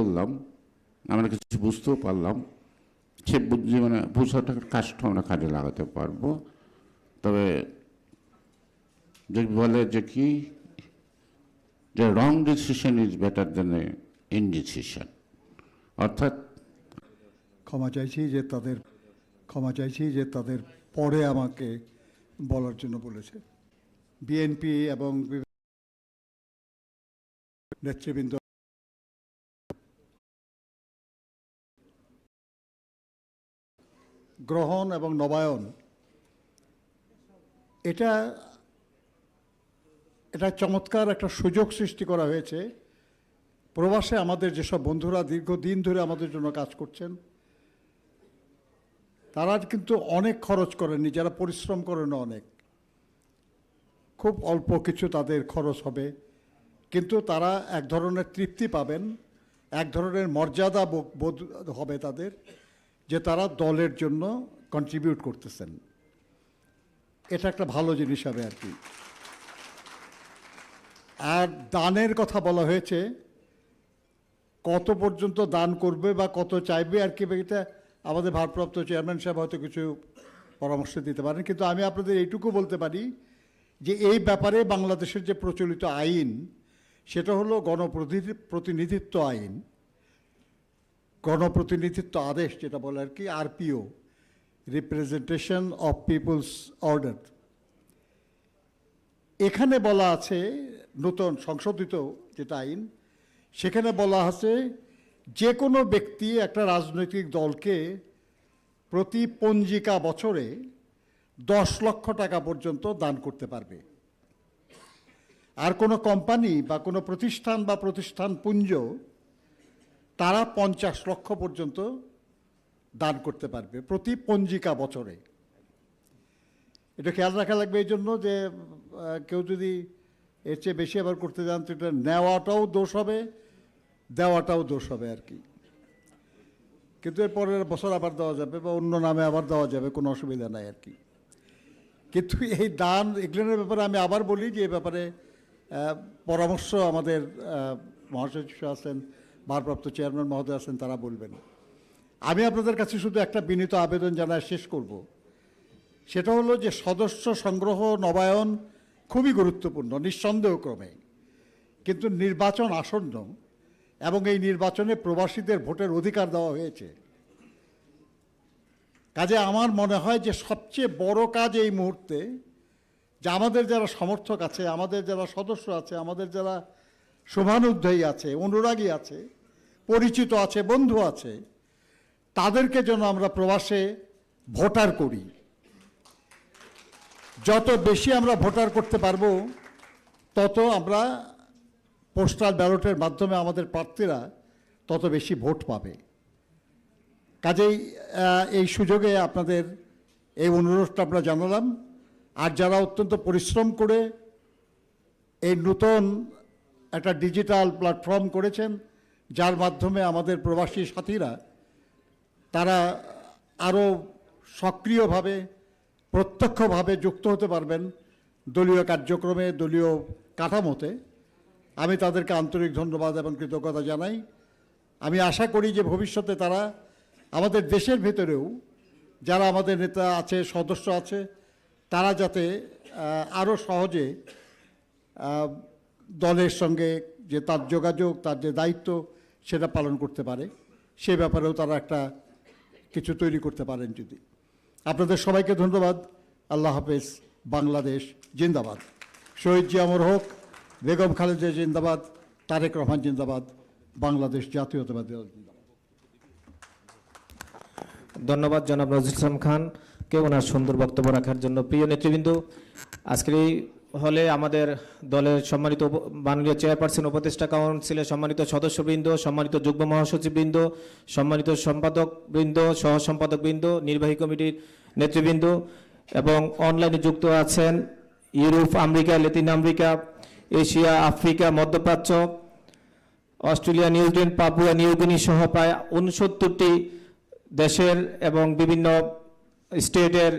করলাম, আমরা কিছু বুঝতেও পারলাম, সে বুদ্ধি মানে বুঝাটা কাজটা আমরা কাজে লাগাতে পারব। তবে যে বলে যে কি, যে wrong decision is better than a indecision অর্থাৎ ক্ষমা চাইছি যে তাদের, ক্ষমা চাইছি যে তাদের পরে আমাকে বলার জন্য বলেছে। বিএনপি এবং নেতৃবৃন্দ গ্রহণ এবং নবায়ন, এটা এটা চমৎকার একটা সুযোগ সৃষ্টি করা হয়েছে। প্রবাসে আমাদের যেসব বন্ধুরা দীর্ঘদিন ধরে আমাদের জন্য কাজ করছেন, তারা কিন্তু অনেক খরচ করেননি, যারা পরিশ্রম করেন অনেক। খুব অল্প কিছু তাদের খরচ হবে, কিন্তু তারা এক ধরনের তৃপ্তি পাবেন, এক ধরনের মর্যাদা বোধ- হবে তাদের। যে তারা দলের জন্য কন্ট্রিবিউট করতেছেন। এটা একটা ভালো জিনিস হবে আর কি। আর দানের কথা বলা হয়েছে, কত পর্যন্ত দান করবে বা কত চাইবে আর কি, এটা আমাদের ভারপ্রাপ্ত চেয়ারম্যান সাহেব হয়তো কিছু পরামর্শ দিতে পারেন, কিন্তু আমি আপনাদের এইটুকু বলতে পারি যে এই ব্যাপারে বাংলাদেশের যে প্রচলিত আইন, সেটা হলো গণপ্রতিনিধি- প্রতিনিধিত্ব আইন। গণপ্রতিনিধিত্ব আদেশ যেটা বলে আর কি RPO representation of peoples order এখানে বলা আছে নতুন সংশোধিত যেটা আইন, সেখানে বলা আছে যে কোনো ব্যক্তি একটা রাজনৈতিক দলকে প্রতি পঞ্জিকা বছরে দশ লক্ষ টাকা পর্যন্ত দান করতে পারবে। আর কোনো কোম্পানি বা কোনো প্রতিষ্ঠান বা প্রতিষ্ঠান পুঞ্জ তারা পঞ্চাশ লক্ষ পর্যন্ত দান করতে পারবে প্রতি পঞ্জিকা বছরে। এটা খেয়াল রাখা লাগবে এই জন্য যে কেউ যদি এর চেয়ে বেশি আবার করতে যান, তো এটা নেওয়াটাও দোষ হবে, দেওয়াটাও দোষ হবে আর কি। কিন্তু এর পরের বছর আবার দেওয়া যাবে বা অন্য নামে আবার দেওয়া যাবে, কোনো অসুবিধা নাই আর কি। কিন্তু এই দান, এগুলোর ব্যাপারে আমি আবার বলি যে এই ব্যাপারে পরামর্শ আমাদের মহাসচিব আছেন ভারপ্রাপ্ত চেয়ারম্যান মহোদয় আছেন, তারা বলবেন। আমি আপনাদের কাছে শুধু একটা বিনীত আবেদন জানায় শেষ করব। সেটা হলো যে সদস্য সংগ্রহ নবায়ন খুবই গুরুত্বপূর্ণ, নিঃসন্দেহ ক্রমে। কিন্তু নির্বাচন আসন্ন এবং এই নির্বাচনে প্রবাসীদের ভোটের অধিকার দেওয়া হয়েছে। কাজে আমার মনে হয় যে সবচেয়ে বড় কাজ এই মুহূর্তে যে আমাদের যারা সমর্থক আছে, আমাদের যারা সদস্য আছে, আমাদের যারা শোভানুধ্যায়ী আছে, অনুরাগী আছে পরিচিত আছে, বন্ধু আছে, তাদেরকে যেন আমরা প্রবাসে ভোটার করি। যত বেশি আমরা ভোটার করতে পারব, তত আমরা পোস্টাল ব্যালটের মাধ্যমে আমাদের প্রার্থীরা তত বেশি ভোট পাবে। কাজেই এই সুযোগে আপনাদের এই অনুরোধটা আমরা জানালাম। আর যারা অত্যন্ত পরিশ্রম করে এই নতুন একটা ডিজিটাল প্ল্যাটফর্ম করেছেন যার মাধ্যমে আমাদের প্রবাসী সাথীরা, তারা আরও সক্রিয়ভাবে, প্রত্যক্ষভাবে যুক্ত হতে পারবেন দলীয় কার্যক্রমে, দলীয় কাঠামোতে। আমি তাদেরকে আন্তরিক ধন্যবাদ এবং কৃতজ্ঞতা জানাই। আমি আশা করি যে ভবিষ্যতে তারা আমাদের দেশের ভেতরেও, যারা আমাদের নেতা আছে, সদস্য আছে, তারা যাতে আরও সহজে দলের সঙ্গে যে তার যোগাযোগ, তার যে দায়িত্ব সেটা পালন করতে পারে। সে ব্যাপারেও তারা একটা কিছু তৈরি করতে পারেন যদি। আপনাদের সবাইকে ধন্যবাদ। আল্লাহ হাফেজ। বাংলাদেশ জিন্দাবাদ। শহীদ জি অমর হোক, বেগম খালেদা জিন্দাবাদ, তারেক রহমান জিন্দাবাদ, বাংলাদেশ জাতীয়তাবাদী দল জিন্দাবাদ। ধন্যবাদ জনাব নজরুল ইসলাম খানকে ওনার সুন্দর বক্তব্য রাখার জন্য প্রিয় নেতৃবৃন্দ, আজকের এই হলে আমাদের দলের সম্মানিত মাননীয় চেয়ারপারসন, উপদেষ্টা কাউন্সিলের সম্মানিত সদস্যবৃন্দ, সম্মানিত যুগ্ম মহাসচিববৃন্দ, সম্মানিত সম্পাদকবৃন্দ, সহ সম্পাদকবৃন্দ, নির্বাহী কমিটির নেতৃবৃন্দ এবং অনলাইনে যুক্ত আছেন Europe, America, Latin America, Asia, Africa, মধ্যপ্রাচ্য, Australia New Zealand Papua New Guinea সহ প্রায় উনসত্তরটি দেশের এবং বিভিন্ন স্টেটের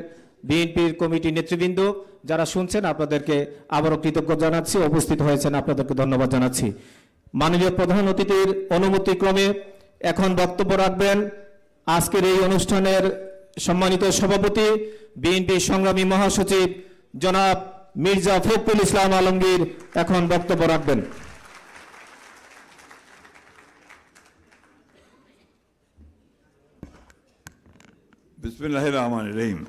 বিএনপির কমিটি নেতৃবৃন্দ। যারা শুনছেন, আপনাদেরকে আবারও কৃতজ্ঞ জানাচ্ছি, উপস্থিত হয়েছেন, আপনাদেরকে ধন্যবাদ জানাচ্ছি। মাননীয় প্রধান অতিথির অনুমতিক্রমে এখন বক্তব্য রাখবেন আজকের এই অনুষ্ঠানের সম্মানিত সভাপতি, বিএনপি সংগ্রামী মহাসচিব জনাব মির্জা ফখরুল ইসলাম আলমগীর এখন বক্তব্য রাখবেন। বিসমিল্লাহ রহমান রহিম।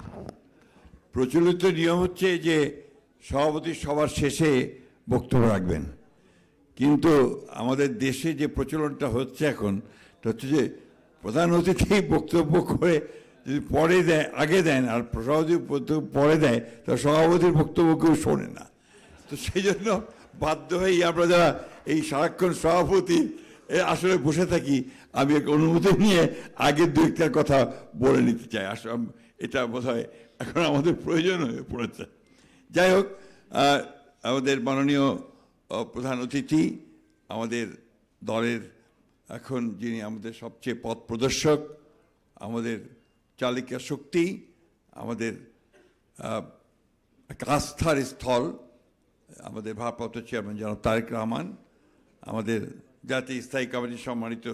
প্রচলিত নিয়ম হচ্ছে যে সভাপতি সবার শেষে বক্তব্য রাখবেন। কিন্তু আমাদের দেশে যে প্রচলনটা হচ্ছে এখন হচ্ছে যে প্রধান অতিথি বক্তব্য করে যদি পরে দেয়, আগে দেন আর সভাপতি বক্তব্য পরে দেয় তা সভাপতির বক্তব্য কেউ শোনে না। তো সেই জন্য বাধ্য হয়েই আমরা যারা এই সারাক্ষণ সভাপতি আসলে বসে থাকি, আমি এক অনুমতি নিয়ে আগের দু একটার কথা বলে নিতে চাই। আসলে এটা বোধ হয় এখন আমাদের প্রয়োজন হয়ে পড়েছে। যাই হোক আমাদের মাননীয় প্রধান অতিথি, আমাদের দলের এখন যিনি আমাদের সবচেয়ে পথ প্রদর্শক, আমাদের চালিকা শক্তি, আমাদের আস্থার স্থল, আমাদের ভারপ্রাপ্ত চেয়ারম্যান জনাব তারেক রহমান, আমাদের জাতীয় স্থায়ী কমিটির সম্মানিত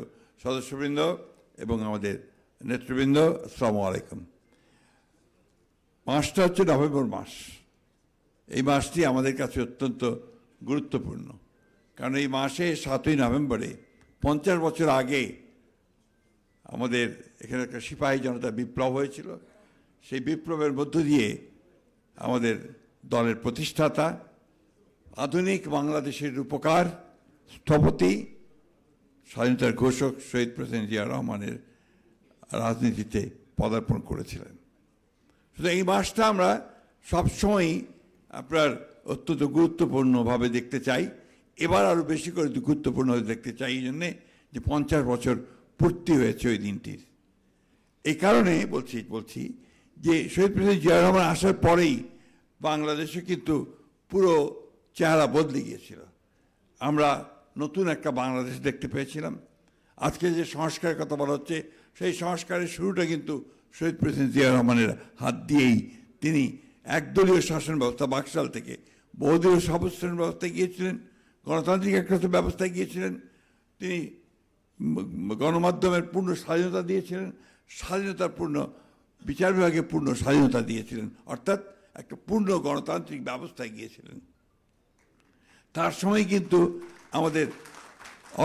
সদস্যবৃন্দ এবং আমাদের নেতৃবৃন্দ, আসসালামু আলাইকুম। মাসটা হচ্ছে নভেম্বর মাস। এই মাসটি আমাদের কাছে অত্যন্ত গুরুত্বপূর্ণ। কারণ এই মাসে সাতই নভেম্বরে পঞ্চাশ বছর আগে আমাদের এখানে একটা সিপাহী জনতা বিপ্লব হয়েছিল। সেই বিপ্লবের মধ্য দিয়ে আমাদের দলের প্রতিষ্ঠাতা, আধুনিক বাংলাদেশের রূপকার, স্থপতি, স্বাধীনতার ঘোষক শহীদ প্রেসিডেন্ট জিয়া রহমানের রাজনীতিতে পদার্পণ করেছিলেন। সুতরাং এই মাসটা আমরা সবসময়ই আপনার অত্যন্ত গুরুত্বপূর্ণভাবে দেখতে চাই। এবার আরও বেশি করে গুরুত্বপূর্ণভাবে দেখতে চাই এই জন্যে যে পঞ্চাশ বছর পূর্তি হয়েছে ওই দিনটির। এই কারণে বলছি বলছি যে শহীদ প্রেসিডেন্ট জিয়া রহমান আসার পরেই বাংলাদেশে কিন্তু পুরো চেহারা বদলে গিয়েছিল। আমরা নতুন একটা বাংলাদেশ দেখতে পেয়েছিলাম। আজকে যে সংস্কারের কথা বলা হচ্ছে, সেই সংস্কারের শুরুটা কিন্তু শহীদ প্রেসিডেন্ট জিয়া রহমানের হাত দিয়েই তিনি একদলীয় শাসন ব্যবস্থা বাকশাল থেকে, বহুদলীয় সবস্থান ব্যবস্থায় গিয়েছিলেন, গণতান্ত্রিক একটা ব্যবস্থায় গিয়েছিলেন, তিনি গণমাধ্যমের পূর্ণ স্বাধীনতা দিয়েছিলেন, স্বাধীনতার পূর্ণ বিচার বিভাগে পূর্ণ স্বাধীনতা দিয়েছিলেন, অর্থাৎ একটা পূর্ণ গণতান্ত্রিক ব্যবস্থায় গিয়েছিলেন। তার সময় কিন্তু আমাদের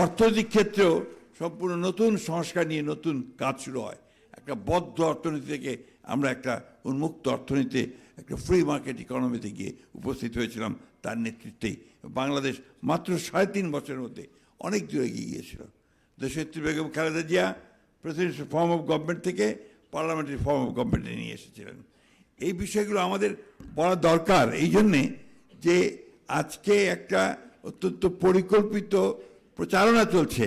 অর্থনৈতিক ক্ষেত্রেও সম্পূর্ণ নতুন সংস্কার নিয়ে নতুন কাজ শুরু হয়। একটা বদ্ধ অর্থনীতি থেকে আমরা একটা উন্মুক্ত অর্থনীতিতে একটা ফ্রি মার্কেট ইকোনমিতে গিয়ে উপস্থিত হয়েছিলাম। তার নেতৃত্বেই বাংলাদেশ মাত্র সাড়ে তিন বছরের মধ্যে অনেক দূরে এগিয়ে গিয়েছিল। দেশত্রী Begum Khaleda Zia presidential form of government থেকে পার্লামেন্টারি ফর্ম অফ গভর্নমেন্টে নিয়ে এসেছিলেন। এই বিষয়গুলো আমাদের বলা দরকার। এই জন্যে যে আজকে একটা অত্যন্ত পরিকল্পিত প্রচারণা চলছে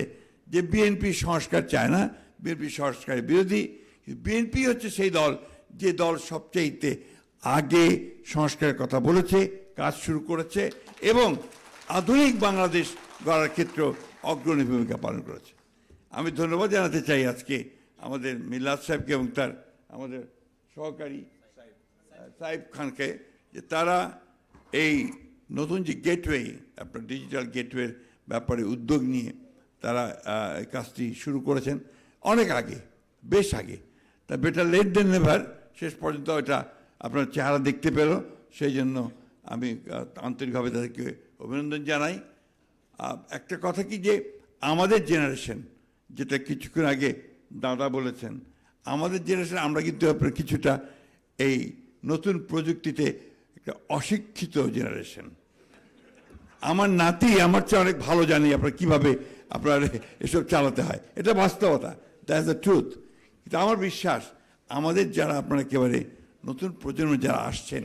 যে বিএনপি সংস্কার চায় না বিএনপি সংস্কারের বিরোধী। বিএনপি হচ্ছে সেই দল, যে দল সবচেয়েতে আগে সংস্কারের কথা বলেছে, কাজ শুরু করেছে এবং আধুনিক বাংলাদেশ গড়ার ক্ষেত্রেও অগ্রণী ভূমিকা পালন করেছে। আমি ধন্যবাদ জানাতে চাই আজকে আমাদের মিল্লাত সাহেবকে এবং তার আমাদের সহকারী সাহেব খানকে যে তারা এই নতুন যে গেটওয়ে, আপনার ডিজিটাল গেটওয়ের ব্যাপারে উদ্যোগ নিয়ে তারা কাজটি শুরু করেছেন। অনেক আগে, বেশ আগে। তা বেটার লেট দেন নেভার শেষ পর্যন্ত এটা আপনার চেহারা দেখতে পেল। সেই জন্য আমি আন্তরিকভাবে তাদেরকে অভিনন্দন জানাই। একটা কথা কি যে, আমাদের জেনারেশন যেটা কিছুক্ষণ আগে দাদা বলেছেন, আমাদের জেনারেশন আমরা কিন্তু আপনার কিছুটা এই নতুন প্রযুক্তিতে একটা অশিক্ষিত জেনারেশন আমার নাতি আমার চেয়ে অনেক ভালো জানি আপনার কীভাবে আপনার এসব চালাতে হয়। এটা বাস্তবতা। দ্যাটস দ্য ট্রুথ কিন্তু আমার বিশ্বাস, আমাদের যারা আপনারা একেবারে নতুন প্রজন্ম যারা আসছেন,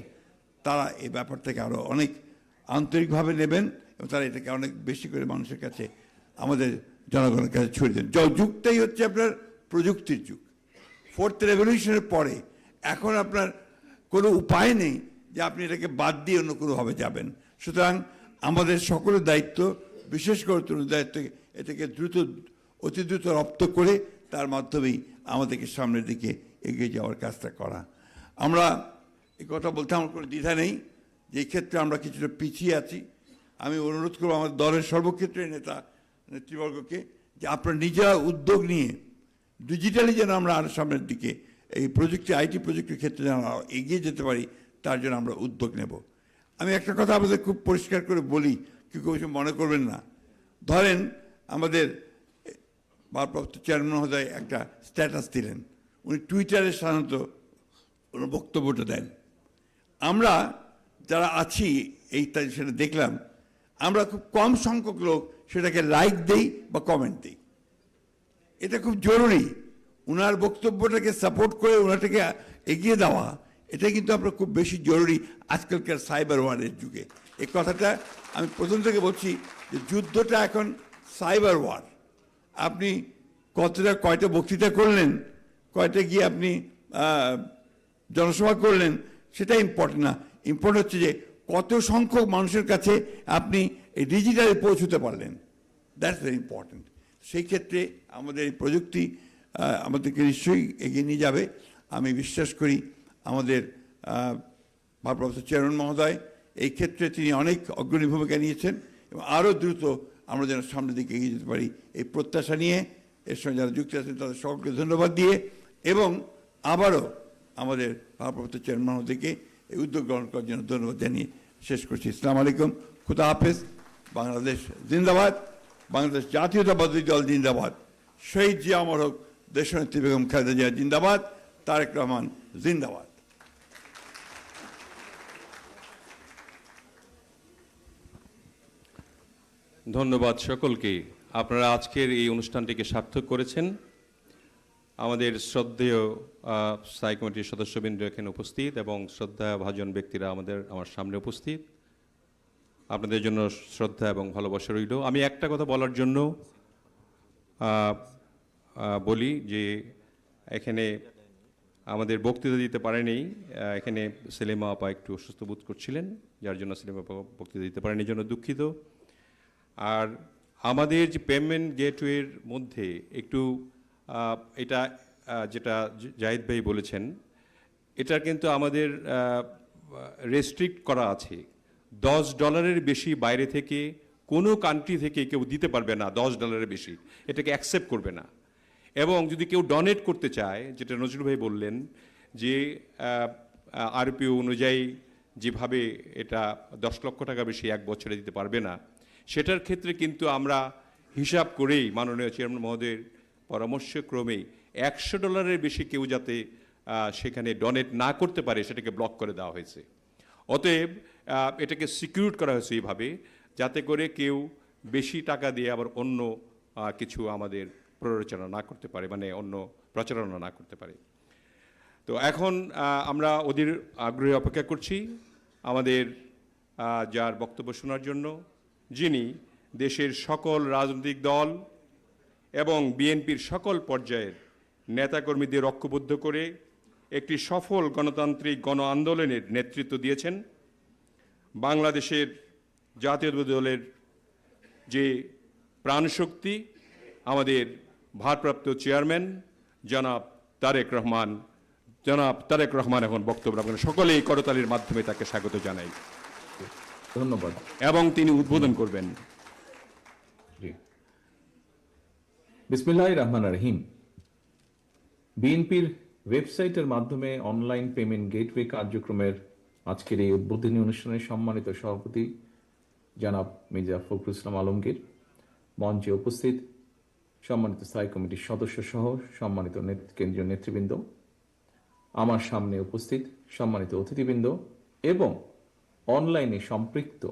তারা এই ব্যাপার থেকে আরও অনেক আন্তরিকভাবে নেবেন এবং তারা এটাকে অনেক বেশি করে মানুষের কাছে, আমাদের জনগণের কাছে ছড়িয়ে দেন যুগটাই হচ্ছে আপনার প্রযুক্তির যুগ। ফোর্থ রেভলিউশনের পরে এখন আপনার কোনো উপায় নেই যে আপনি এটাকে বাদ দিয়ে অন্য কোনোভাবে যাবেন। সুতরাং আমাদের সকলের দায়িত্ব, বিশেষ করে তরুণ দায়িত্ব, এটাকে দ্রুত, অতি দ্রুত রপ্ত করে তার মাধ্যমেই আমাদেরকে সামনের দিকে এগিয়ে যাওয়ার কাজটা করা। আমরা এই কথা বলতে আমার কোনো দ্বিধা নেই যে ক্ষেত্রে আমরা কিছুটা পিছিয়ে আছি। আমি অনুরোধ করব আমাদের দলের সর্বক্ষেত্রে নেতা, নেতৃবর্গকে যে আপনারা নিজেরা উদ্যোগ নিয়ে ডিজিটালি যেন আমরা আরও সামনের দিকে এই প্রযুক্তি, আইটি প্রযুক্তির ক্ষেত্রে যেন এগিয়ে যেতে পারি, তার জন্য আমরা উদ্যোগ নেব। আমি একটা কথা আপনাদের খুব পরিষ্কার করে বলি, কেউ কেউ মনে করবেন না। ধরেন আমাদের ভারপ্রাপ্ত চেয়ারম্যান মহোদয় একটা স্ট্যাটাস দিলেন। উনি টুইটারে সাধারণত ওনার বক্তব্যটা দেন। আমরা যারা আছি, এই সেটা দেখলাম, আমরা খুব কম সংখ্যক লোক সেটাকে লাইক দেই বা কমেন্ট দিই। এটা খুব জরুরি। ওনার বক্তব্যটাকে সাপোর্ট করে ওনাটাকে এগিয়ে দেওয়া, এটা কিন্তু আপনার খুব বেশি জরুরি আজকালকার সাইবার ওয়ারের যুগে। এই কথাটা আমি প্রথম থেকে বলছি যে যুদ্ধটা এখন সাইবার ওয়ার আপনি কতটা, কয়টা বক্তৃতা করলেন, কয়টা গিয়ে আপনি জনসভা করলেন, সেটা ইম্পর্টেন্ট না। ইম্পর্টেন্ট হচ্ছে যে কত সংখ্যক মানুষের কাছে আপনি এই ডিজিটালে পৌঁছতে পারলেন। দ্যাটস ভেরি ইম্পর্টেন্ট সেই ক্ষেত্রে আমাদের এই প্রযুক্তি আমাদেরকে নিশ্চয়ই এগিয়ে নিয়ে যাবে। আমি বিশ্বাস করি আমাদের ভারপ্রাপ্ত চেয়ারম্যান মহোদয়, এই ক্ষেত্রে তিনি অনেক অগ্রণী ভূমিকা নিয়েছেন এবং আরও দ্রুত আমরা যেন সামনের দিকে এগিয়ে যেতে পারি। এই প্রত্যাশা নিয়ে এর সঙ্গে যারা যুক্ত আছেন, তাদের সকলকে ধন্যবাদ দিয়ে এবং আবারও আমাদের ভারপ্রাপ্ত চেয়ারম্যান মহোদয়কে এই উদ্যোগ গ্রহণ করার জন্য ধন্যবাদ জানিয়ে শেষ করছি। ইসলাম আলাইকুম। খুদা হাফেজ। বাংলাদেশ জিন্দাবাদ। বাংলাদেশ জাতীয়তাবাদী দল জিন্দাবাদ। শহীদ জিয়া, অমর হোক। দেশনেত্রী বেগম খালেদা জিয়া জিন্দাবাদ। তারেক রহমান জিন্দাবাদ। ধন্যবাদ সকলকে। আপনারা আজকের এই অনুষ্ঠানটিকে সার্থক করেছেন। আমাদের শ্রদ্ধেয় স্থায়ী কমিটির সদস্যবৃন্দ এখানে উপস্থিত এবং শ্রদ্ধা ভাজন ব্যক্তিরা আমাদের, আমার সামনে উপস্থিত। আপনাদের জন্য শ্রদ্ধা এবং ভালোবাসা রইল। আমি একটা কথা বলার জন্য বলি যে এখানে আমাদের বক্তৃতা দিতে পারেনি। এখানে সেলিমা আপা একটু অসুস্থ বোধ করছিলেন, যার জন্য সেলিমা আপা বক্তৃতা দিতে পারেনি। এই জন্য দুঃখিত। আর আমাদের যে পেমেন্ট গেটওয়ের মধ্যে একটু এটা যেটা জাহিদ ভাই বলেছেন, এটা কিন্তু আমাদের রেস্ট্রিক্ট করা আছে। দশ ডলারের বেশি বাইরে থেকে কোনো কান্ট্রি থেকে কেউ দিতে পারবে না দশ ডলারের বেশি। এটাকে অ্যাকসেপ্ট করবে না। এবং যদি কেউ ডোনেট করতে চায়, যেটা নজরুল ভাই বললেন, যে আরপিও অনুযায়ী যেভাবে এটা দশ লক্ষ টাকা বেশি এক বছরে দিতে পারবে না সেটার ক্ষেত্রে কিন্তু আমরা হিসাব করেই মাননীয় চেয়ারম্যান মহোদয়ের পরামর্শক্রমেই একশো ডলারের বেশি কেউ যাতে সেখানে ডোনেট না করতে পারে, সেটাকে ব্লক করে দেওয়া হয়েছে। অতএব এটাকে সিকিউর করা হয়েছে এইভাবে, যাতে করে কেউ বেশি টাকা দিয়ে আবার অন্য কিছু আমাদের প্ররোচনা না করতে পারে মানে অন্য প্রচারণা না করতে পারে। তো এখন আমরা ওদের আগ্রহে অপেক্ষা করছি, আমাদের যার বক্তব্য শোনার জন্য। যিনি দেশের সকল রাজনৈতিক দল এবং বিএনপির সকল পর্যায়ের নেতাকর্মীদের ঐক্যবদ্ধ করে একটি সফল গণতান্ত্রিক গণ আন্দোলনের নেতৃত্ব দিয়েছেন। বাংলাদেশের জাতীয় দলের যে প্রাণশক্তি, আমাদের ভারপ্রাপ্ত চেয়ারম্যান জনাব তারেক রহমান, জনাব তারেক রহমান এখন বক্তব্য রাখবেন। সকলেই করতালির মাধ্যমে তাকে স্বাগত জানাই। ধন্যবাদ। এবং তিনি উদ্বোধন করবেন। বিসমিল্লাহ রহমান রহিম। বিএনপির ওয়েবসাইটের মাধ্যমে অনলাইন পেমেন্ট গেটওয়ে কার্যক্রমের আজকের এই উদ্বোধনী অনুষ্ঠানে সম্মানিত সভাপতি জনাব মির্জা ফখরুল ইসলাম আলমগীর মঞ্চে উপস্থিত সম্মানিত স্থায়ী কমিটির সদস্য সহ সম্মানিত নেত- কেন্দ্রীয় নেতৃবৃন্দ আমার সামনে উপস্থিত সম্মানিত অতিথিবৃন্দ এবং অনলাইনে সম্পৃক্ত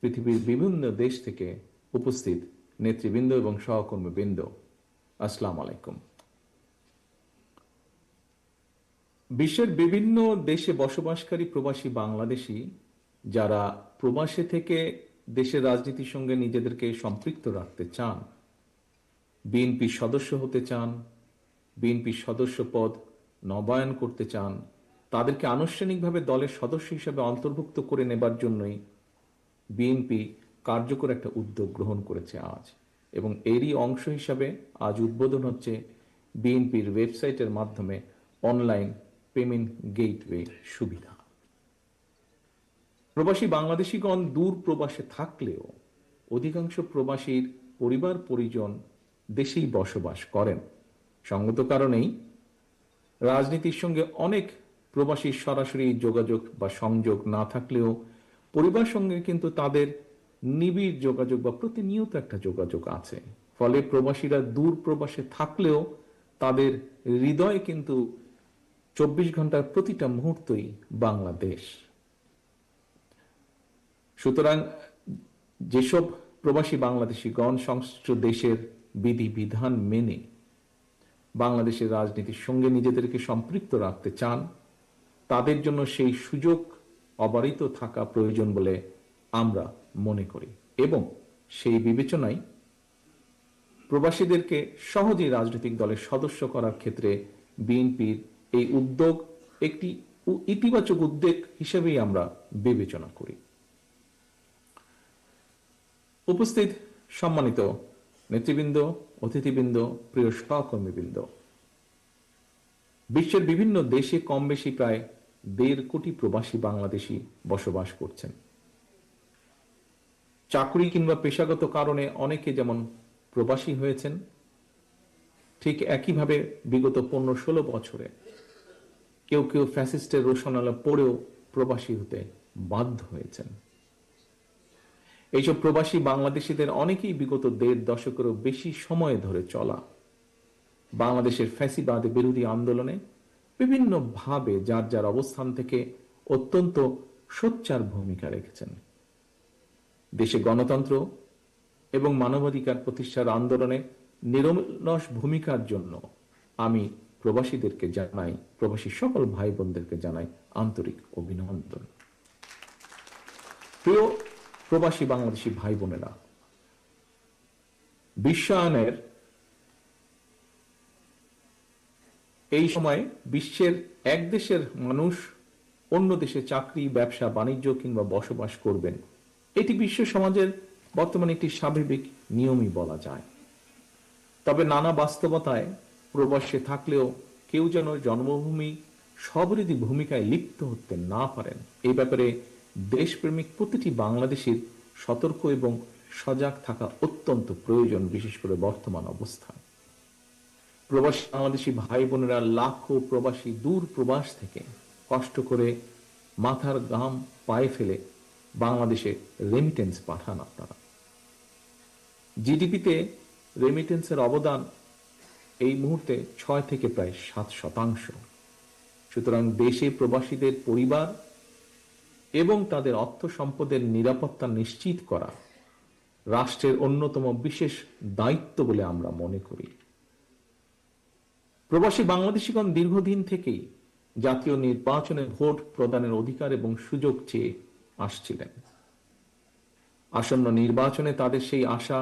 পৃথিবীর বিভিন্ন দেশ থেকে উপস্থিত নেতৃবৃন্দ এবং সহকর্মীবৃন্দ। আসসালাম আলাইকুম। বিশ্বের বিভিন্ন দেশে বসবাসকারী প্রবাসী বাংলাদেশী যারা প্রবাসে থেকে দেশের রাজনীতির সঙ্গে নিজেদেরকে সম্পৃক্ত রাখতে চান, বিএনপির সদস্য হতে চান, বিএনপির সদস্য পদ নবায়ন করতে চান তাদেরকে আনুষ্ঠানিকভাবে দলের সদস্য হিসেবে অন্তর্ভুক্ত করে নেবার জন্যই বিএনপি কার্যকর একটা উদ্যোগ গ্রহণ করেছে আজ। এবং এরই অংশ হিসাবে আজ উদ্বোধন হচ্ছে বিএনপির ওয়েবসাইটের মাধ্যমে অনলাইন পেমেন্ট গেটওয়ে সুবিধা। প্রবাসী বাংলাদেশিগণ দূর প্রবাসে থাকলেও অধিকাংশ প্রবাসীর পরিবার পরিজন দেশেই বসবাস করেন। সঙ্গত কারণেই রাজনীতির সঙ্গে অনেক প্রবাসীর সরাসরি যোগাযোগ বা সংযোগ না থাকলেও পরিবার সঙ্গে কিন্তু তাদের নিবিড় যোগাযোগ বা প্রতিনিয়ত একটা যোগাযোগ আছে। ফলে প্রবাসীরা দূর প্রবাসে থাকলেও তাদের হৃদয়ে কিন্তু চব্বিশ ঘণ্টার প্রতিটা মুহূর্তই বাংলাদেশ। সুতরাং যেসব প্রবাসী বাংলাদেশিগণ সংশ্লিষ্ট দেশের বিধি বিধান মেনে বাংলাদেশের রাজনীতির সঙ্গে নিজেদেরকে সম্পৃক্ত রাখতে চান তাদের জন্য সেই সুযোগ অবারিত থাকা প্রয়োজন বলে আমরা মনে করি এবং সেই বিবেচনায় প্রবাসীদেরকে সহজেই রাজনৈতিক দলের সদস্য করার ক্ষেত্রে বিএনপির এই উদ্যোগ একটি ইতিবাচক উদ্যোগ হিসেবেই আমরা বিবেচনা করি। উপস্থিত সম্মানিত নেতৃবৃন্দ, অতিথিবৃন্দ, প্রিয় সহকর্মীবৃন্দ বিশ্বের বিভিন্ন দেশে কম বেশি প্রায় দেড় কোটি প্রবাসী বাংলাদেশি বসবাস করছেন। চাকরি কিংবা পেশাগত কারণে অনেকে যেমন প্রবাসী হয়েছেন, ঠিক একইভাবে বিগত পনেরো ষোলো বছরে কেউ কেউ ফ্যাসিস্টের রোশনালা পড়েও প্রবাসী হতে বাধ্য হয়েছেন। এইসব প্রবাসী বাংলাদেশিদের অনেকেই বিগত দেড় দশকেরও বেশি সময় ধরে চলা বাংলাদেশের ফ্যাসিবাদ বিরোধী আন্দোলনে বিভিন্ন ভাবে যার যার অবস্থান থেকে অত্যন্ত সোচ্চার ভূমিকা রেখেছেন। দেশে গণতন্ত্র এবং মানবাধিকার প্রতিষ্ঠার আন্দোলনে নিরলস ভূমিকার জন্য আমি প্রবাসীদেরকে জানাই, প্রবাসী সকল ভাই বোনদেরকে জানাই আন্তরিক অভিনন্দন। প্রিয় প্রবাসী বাংলাদেশি ভাই বোনেরা বিশ্বায়নের এই সময়ে বিশ্বের এক দেশের মানুষ অন্য দেশে চাকরি, ব্যবসা, বাণিজ্য কিংবা বসবাস করবেন। এটি বিশ্ব সমাজের বর্তমানে একটি স্বাভাবিক নিয়মই বলা যায়। তবে নানা বাস্তবতায় প্রবাসে থাকলেও কেউ যেন জন্মভূমি সবরিধি ভূমিকায় লিপ্ত হতে না পারেন। এই ব্যাপারে দেশপ্রেমিক প্রতিটি বাংলাদেশির সতর্ক এবং সজাগ থাকা অত্যন্ত প্রয়োজন, বিশেষ করে বর্তমান অবস্থায়। প্রবাসী বাংলাদেশি ভাই বোনেরা লাখো প্রবাসী দূর প্রবাস থেকে কষ্ট করে মাথার গাম পায়ে ফেলে বাংলাদেশে রেমিটেন্স পাঠান আপনারা। জিডিপিতে রেমিটেন্সের অবদান এই মুহূর্তে ছয় থেকে প্রায় সাত শতাংশ। সুতরাং দেশে প্রবাসীদের পরিবার এবং তাদের অর্থ সম্পদের নিরাপত্তা নিশ্চিত করা রাষ্ট্রের অন্যতম বিশেষ দায়িত্ব বলে আমরা মনে করি। প্রবাসী বাংলাদেশিগণ দীর্ঘদিন থেকেই জাতীয় নির্বাচনে ভোট প্রদানের অধিকার এবং সুযোগ চেয়ে আসছিলেন। আসন্ন নির্বাচনে তাদের সেই আশা